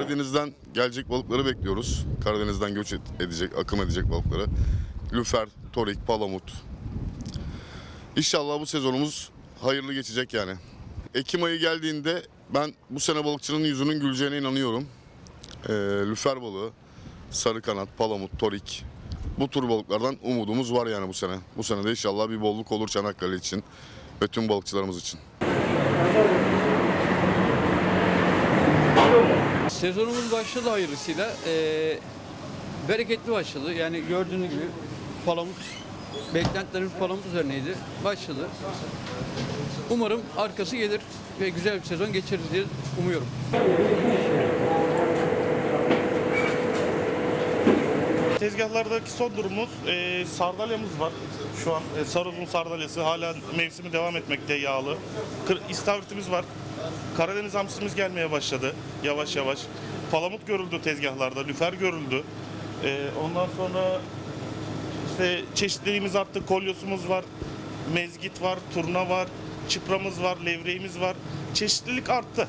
Karadeniz'den gelecek balıkları bekliyoruz. Karadeniz'den göç edecek, akım edecek balıkları. Lüfer, torik, palamut. İnşallah bu sezonumuz hayırlı geçecek yani. Ekim ayı geldiğinde ben bu sene balıkçının yüzünün güleceğine inanıyorum. Ee, lüfer balığı, sarı kanat, palamut, torik. Bu tür balıklardan umudumuz var yani bu sene. Bu sene de inşallah bir bolluk olur Çanakkale için ve tüm balıkçılarımız için. Sezonumuz başladı hayırlısıyla. Ee, bereketli başladı. Yani gördüğünüz gibi palamut, beklentilerimiz palamut üzerineydi. Başladı. Umarım arkası gelir ve güzel bir sezon geçiririz diye umuyorum. Tezgahlardaki son durumumuz e, sardalyamız var. Şu an e, sarozun sardalyası hala mevsimi devam etmekte yağlı. Kır, istavritimiz var. Karadeniz hamsimiz gelmeye başladı yavaş yavaş. Palamut görüldü tezgahlarda, lüfer görüldü. E, ondan sonra işte çeşitliliğimiz arttı. Kolyosumuz var, mezgit var, turna var, çıpramız var, levreğimiz var. Çeşitlilik arttı.